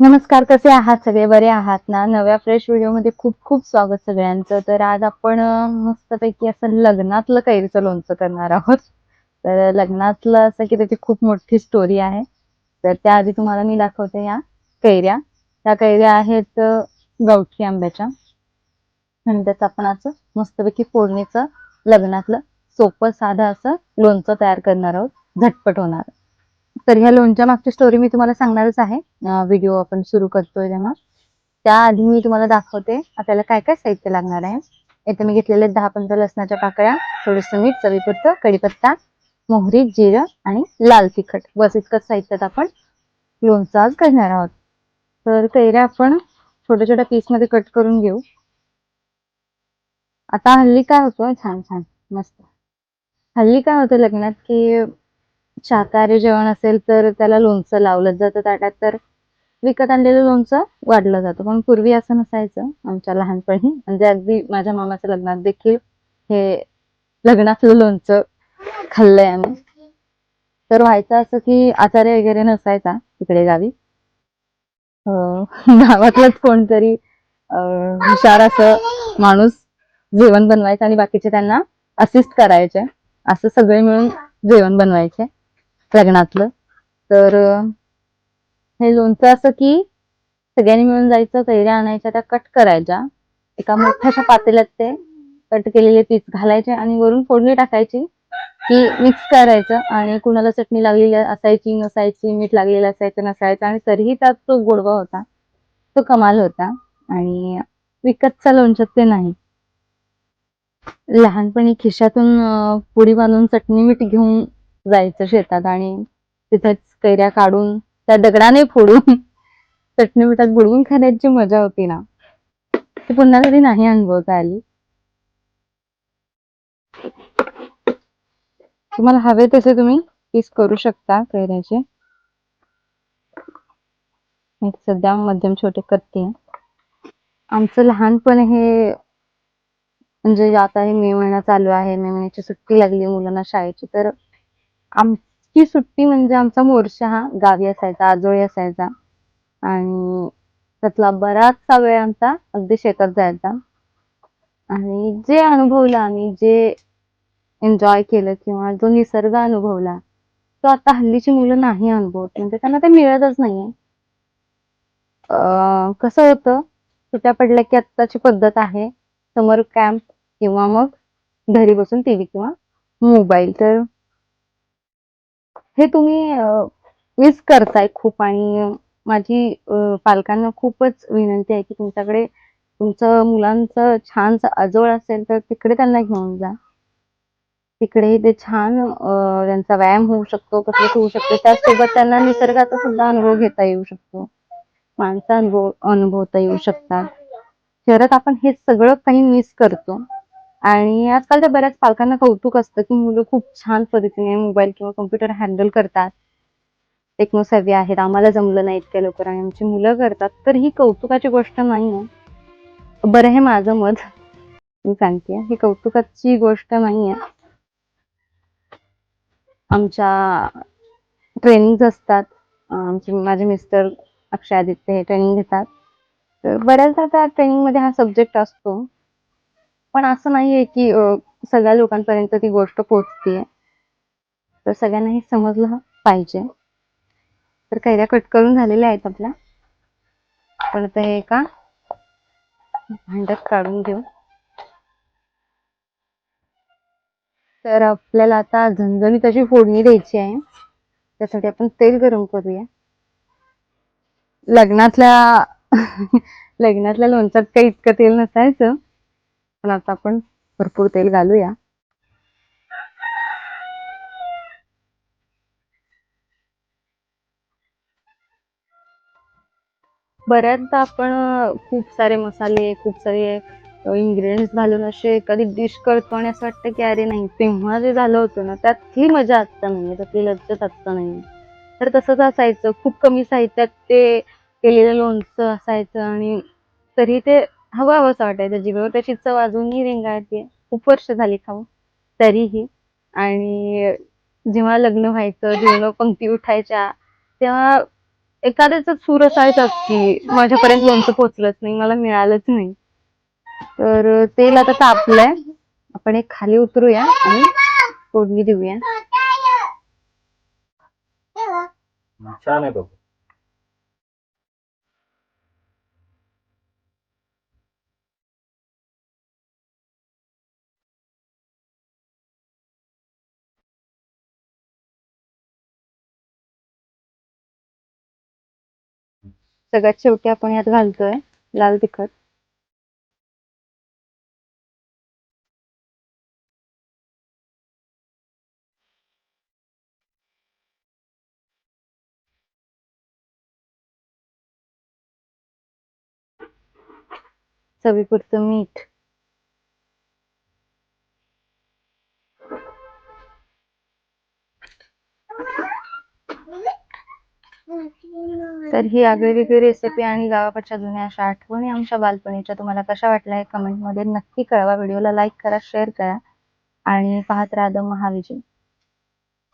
नमस्कार कसे आहात? सगळे बरे आहात ना? नव्या फ्रेश व्हिडिओमध्ये खूप खूप स्वागत सगळ्यांचं. तर आज आपण मस्तपैकी असं लग्नातलं कैरीचं लोणचं करणार आहोत. तर लग्नातलं असं की त्याची खूप मोठी स्टोरी आहे. तर त्याआधी तुम्हाला मी दाखवते या कैऱ्या. त्या कैऱ्या आहेत गवठी गावठी आंब्याच्या. आणि त्याचं आपण असं मस्तपैकी फोडणीचं लग्नातलं सोपं साधं असं लोणचं तयार करणार आहोत. झटपट होणार. तर ह्या लोणच्या मागची स्टोरी मी तुम्हाला सांगणारच आहे. व्हिडिओ आपण सुरू करतोय तेव्हा. त्याआधी मी तुम्हाला दाखवते आपल्याला काय काय साहित्य लागणार आहे. इथे मी घेतलेले दहा पंधरा लसणाच्या पाकळ्या थोडंसं मीठ चवीपुरतं कढीपत्ता मोहरी जिरं आणि लाल तिखट. बस इतकंच साहित्यात आपण लोणचं आज करणार आहोत. तर कैऱ्या आपण छोट्या छोट्या पीसमध्ये कट करून घेऊ. आता हल्ली काय होतं छान छान मस्त. हल्ली काय होतं लग्नात की शाकाहारी जेवण असेल तर त्याला लोणचं लावलं जातं ताटात तर विकत आणलेलं लोणचं वाढलं जातं. पण पूर्वी असं नसायचं आमच्या लहानपणी. म्हणजे अगदी माझ्या मामाच्या लग्नात देखील हे लग्नातलं लोणचं खाल्लंय आम्ही. तर व्हायचं असं की आचार्य वगैरे नसायचा तिकडे गावी. गावातलंच कोणतरी हुशार असं माणूस जेवण बनवायचं आणि बाकीचे त्यांना असिस्ट करायचे. असं सगळे मिळून जेवण बनवायचे. लग्नातलं. तर हे लोणचं असं की सगळ्यांनी मिळून जायचं कैऱ्या आणायच्या त्या कट करायच्या. एका मोठ्याशा पातेल्यात ते कट केलेले पीस घालायचे आणि वरून फोडणी टाकायची की मिक्स करायचं आणि कुणाला चटणी लागलेली असायची नसायची मीठ लागलेलं असायचं नसायचं आणि तरीही त्यात तो गोडवा होता. तो कमाल होता आणि विकतचा लोणच्यात ते नाही. लहानपणी खिशातून पुडी बांधून चटणी मीठ घेऊन जायचं शेतात आणि तिथेच कैऱ्या काढून त्या दगडाने फोडून चटणी मिठात बुडवून खाण्याची मजा होती ना. ती पुन्हा कधी नाही अनुभवता आली. तुम्हाला हवे तसे तुम्ही पीस करू शकता कैऱ्याचे. मी सध्या मध्यम छोटे करते. आमचं लहानपण हे म्हणजे आता हे मे महिना चालू आहे. मे महिन्याची सुट्टी लागली मुलांना शाळेची तर आमची सुट्टी म्हणजे आमचा मोर्चा हा गावी असायचा आजोळी असायचा. आणि त्यातला बराचसा वेळ आमचा अगदी शेतात जायचा. आणि जे अनुभवलं आम्ही जे एन्जॉय केलं किंवा जो निसर्ग अनुभवला तो आता हल्लीची मुलं नाही अनुभवत. म्हणजे त्यांना ते मिळतच नाहीये. कसं होतं सुट्ट्या पडल्या की आत्ताची पद्धत आहे समर कॅम्प किंवा मग घरी बसून टीव्ही किंवा मोबाईल. तर हे तुम्ही मिस करताय खूप आणि माझी पालकांना खूपच विनंती आहे की तुमच्याकडे तुमचं मुलांचं छानसं आजोळ असेल तर तिकडे त्यांना घेऊन जा. तिकडे ते छान त्यांचा व्यायाम होऊ शकतो कसरत होऊ शकते. त्याचसोबत त्यांना निसर्गाचा सुद्धा अनुभव घेता येऊ शकतो. माणसा अनुभव अनुभवता येऊ शकतात. शहरात आपण हे सगळं काही मिस करतो. आणि आजकालच्या बऱ्याच पालकांना कौतुक असतं की मुलं खूप छान पद्धतीने मोबाईल किंवा कम्प्युटर हँडल करतात. टेक्नोसेव्ही आहेत आम्हाला जमलं नाही इतक्या लवकर आणि आमची मुलं करतात. तर ही कौतुकाची गोष्ट नाही आहे. बरं हे माझं मत. मी सांगते ही कौतुकाची गोष्ट नाही आहे. आमच्या ट्रेनिंग असतात. आमचे माझे मिस्टर अक्षय आदित्य हे ट्रेनिंग घेतात. तर बऱ्याचदा त्या ट्रेनिंगमध्ये हा सब्जेक्ट असतो. पण असं नाहीये की सगळ्या लोकांपर्यंत ती गोष्ट पोचते तर सगळ्यांना हे समजलं पाहिजे. तर कैऱ्या कट करून झालेल्या आहेत आपल्या. पण आता हे एका भांड्यात काढून घेऊ. तर आपल्याला आता झणझणीत अशी फोडणी द्यायची आहे. त्यासाठी आपण तेल गरम करूया. लग्नातल्या लग्नातल्या लोणच्यात काही इतकं तेल नसायचं. पण आता आपण भरपूर तेल घालूया. बऱ्याचदा आपण खूप सारे मसाले खूप सारे इन्ग्रेडियंट्स घालून असे एखादी डिश करतो आणि असं वाटतं की अरे नाही तेव्हा जे झालं होतं ना त्यातली मजा आत्ता नाहीये त्यातली लज्जत आत्ता नाहीये. तर तसंच असायचं खूप कमी साहित्यात ते केलेलं लोणचं असायचं आणि तरी ते हवं हवंसं वाटायचं जीवावर. त्याची चव अजूनही रेंगाळते. खूप वर्ष झाली खाऊन. तरीही. आणि जेव्हा लग्न व्हायचं जेव्हा पंक्ती उठायच्या तेव्हा एखाद्याचा सूर असायचाच की माझ्यापर्यंत लोणचं पोचलंच नाही मला मिळालंच नाही. तर तेल आता तापलंय. आपण एक खाली उतरूया आणि फोडणी देऊया. छान आहे सगळ्यात शेवटी आपण यात घालतोय लाल तिखट. चवीपुरतं मीठ. तर ही आगळी वेगळी रेसिपी आणि गावाकडच्या जुन्या अशा आठवणी आमच्या बालपणीच्या तुम्हाला कशा वाटल्या हे कमेंटमध्ये नक्की कळवा. व्हिडिओला लाईक करा शेअर करा आणि पाहत राहा द महाविजय